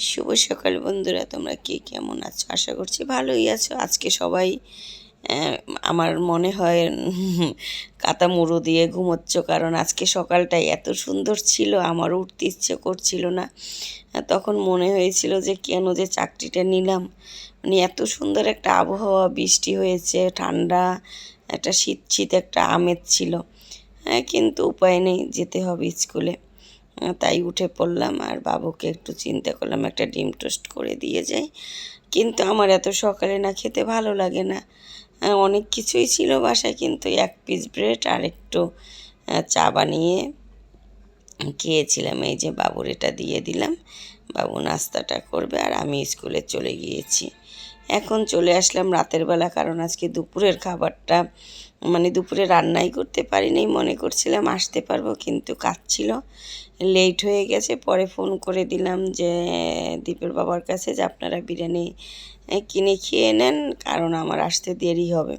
শুভ সকাল বন্ধুরা, তোমরা কে কেমন আছো? আশা করছি ভালোই আছো। আজকে সবাই আমার মনে হয় কাতা মুড়ো দিয়ে ঘুমোচ্ছ, কারণ আজকে সকালটাই এত সুন্দর ছিল আমার উঠতে ইচ্ছে করছিল না। তখন মনে হয়েছিল যে কেন যে চাকরিটা নিলাম। মানে এত সুন্দর একটা আবহাওয়া, বৃষ্টি হয়েছে, ঠান্ডা, একটা শীত শীত একটা আমেজ ছিল। হ্যাঁ কিন্তু উপায় নেই, যেতে হবে স্কুলে। তাই উঠে পড়লাম আর বাবুকে একটু চিন্তা করলাম একটা ডিম টোস্ট করে দিয়ে যাই। কিন্তু আমার এত সকালে না খেতে ভালো লাগে না। আহ, অনেক কিছুই ছিল বাসায় কিন্তু এক পিস ব্রেড আর একটু চা বানিয়ে খেয়েছিলাম, এই যে বাবুর এটা দিয়ে দিলাম। বাবু নাস্তাটা করবে আর আমি স্কুলে চলে গিয়েছি। এখন চলে আসলাম রাতের বেলা, কারণ আজকে দুপুরের খাবারটা মানে দুপুরে রান্নাই করতে পারিনি, মনে করছিলাম আসতে পারব, কিন্তু কাজ ছিল। লেট হয়ে গেছে, পরে ফোন করে দিলাম যে, দীপের বাবার কাছে যে আপনারা বিরিয়ানি কিনে খেয়ে নেন, কারণ আমার আসতে দেরি হবে।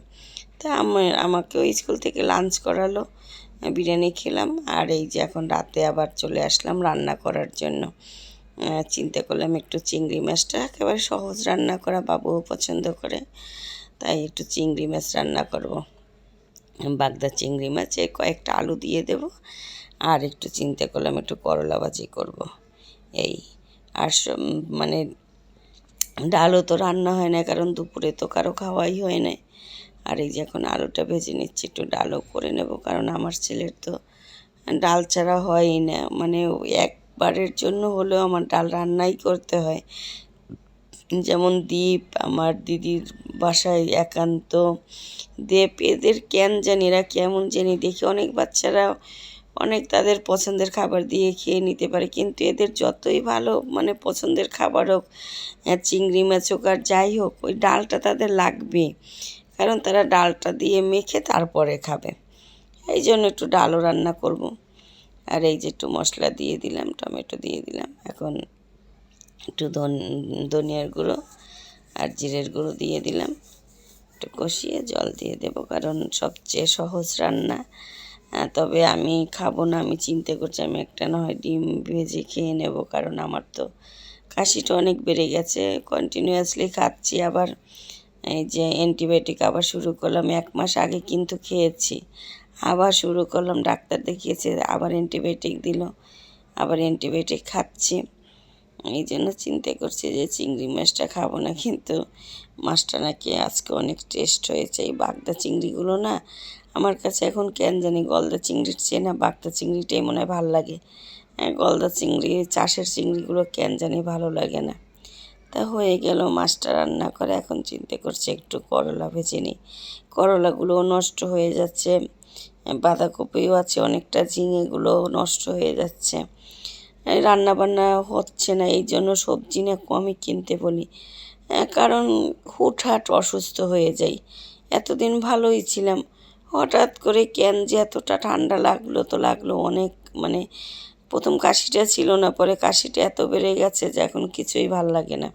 তা আমার, আমাকেও স্কুল থেকে লাঞ্চ করালো। বিরিয়ানি খেলাম। আর এই যে এখন রাতে আবার চলে আসলাম রান্না করার জন্য। চিন্তা করলাম একটু চিংড়ি মাছটা একেবারে সহজ রান্না করা, বাবুও পছন্দ করে, তাই একটু চিংড়ি মাছ রান্না করব। বাগদা চিংড়ি মাছে কয়েকটা আলু দিয়ে দেব, আর একটু চিন্তা করলাম একটু করলা ভাজি করব। এই, আর মানে ডালও তো রান্না হয় না, কারণ দুপুরে তো কারও খাওয়াই হয় না। আর এই যে এখন আলুটা ভেজে নিচ্ছি একটু ডালও করে নেব। কারণ আমার ছেলের তো ডাল ছাড়া হয়ই না। মানে একবারের জন্য হলেও আমার ডাল রান্নাই করতে হয়। যেমন দীপ আমার দিদির বাসায় একান্ত দেব এদের কেন জানি এরা কেমন জানি দেখি অনেক বাচ্চারা অনেক তাদের পছন্দের খাবার দিয়ে খেয়ে নিতে পারে। কিন্তু এদের যতই ভালো মানে পছন্দের খাবার হোক আহ, চিংড়ি মাছ হোক আর যাই হোক ওই ডালটা তাদের লাগবে। কারণ তারা ডালটা দিয়ে মেখে তারপরে খাবে। এই জন্য একটু ডালও রান্না করব। আর এই যে একটু মশলা দিয়ে দিলাম, টমেটো দিয়ে দিলাম। এখন একটু ধন, ধনিয়ার গুঁড়ো আর জিরের গুঁড়ো দিয়ে দিলাম। একটু কষিয়ে জল দিয়ে দেব কারণ সবচেয়ে সহজ রান্না। তবে আমি খাব না, আমি চিন্তা করছি আমি একটা না হয় ডিম ভেজে খেয়ে নেব কারণ আমার তো কাশিটা অনেক বেড়ে গেছে। কন্টিনিউয়াসলি খাচ্ছি আবার। এই যে অ্যান্টিবায়োটিক আবার শুরু করলাম এক মাস আগে কিন্তু খেয়েছি। আবার শুরু করলাম ডাক্তার দেখিয়েছে আবার অ্যান্টিবায়োটিক দিল আবার অ্যান্টিবায়োটিক খাচ্ছি। এই জন্য চিন্তা করছি যে চিংড়ি মাছটা খাব না কিন্তু মাছটা নাকি আজকে অনেক টেস্ট হয়েছে। এই বাগদা চিংড়িগুলো না আমার কাছে এখন কেন জানি গলদা চিংড়ির চেয়ে না বাগদা চিংড়িটাই মনে হয় ভালো লাগে। হ্যাঁ, গলদা চিংড়ি চাষের চিংড়িগুলো কেন জানি ভালো লাগে না। তা হয়ে গেল মাছটা রান্না করে এখন চিন্তা করছে একটু করলা ভেজে নিই। করলাগুলোও নষ্ট হয়ে যাচ্ছে বাঁধাকপিও আছে অনেকটা ঝিঙেগুলো নষ্ট হয়ে যাচ্ছে। রান্না বান্না হচ্ছে না এই জন্য সবজি না কমই কিনতে বলি। আহ, কারণ হুটহাট অসুস্থ হয়ে যাই। এতদিন ভালোই ছিলাম। হঠাৎ করে কেন যে এতটা ঠান্ডা লাগল তো লাগল অনেক মানে প্রথম কাশিটা ছিল না পরে কাশিটা এত বেড়ে গেছে যে এখন কিছুই ভালো লাগে না।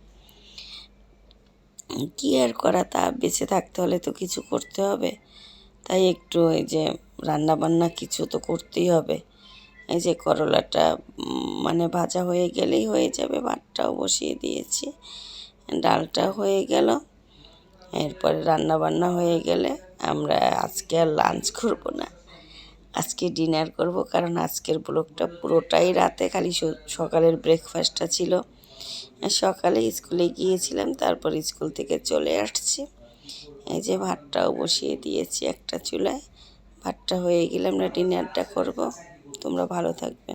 কি আর করা, তা বেঁচে থাকতে হলে তো কিছু করতে হবে। তাই একটু এই যে রান্না বান্না কিছু তো করতেই হবে। এই যে করলাটা মানে ভাজা হয়ে গেলেই হয়ে যাবে, ভাতটাও বসিয়ে দিয়েছি। ডালটা হয়ে গেল। এরপরে রান্না বান্না হয়ে গেলে আমরা আজকে আর লাঞ্চ করব না। আজকে ডিনার করব, কারণ আজকের ব্লগটা পুরোটাই রাতে, খালি সকালের ব্রেকফাস্টটা ছিল। সকালে স্কুলে গিয়েছিলাম, তারপর স্কুল থেকে চলে আসছি। এই যে ভাতটাও বসিয়ে দিয়েছি একটা চুলায়। ভাতটা হয়ে গেলে আমরা ডিনারটা করব। তোমরা ভালো থাকবে।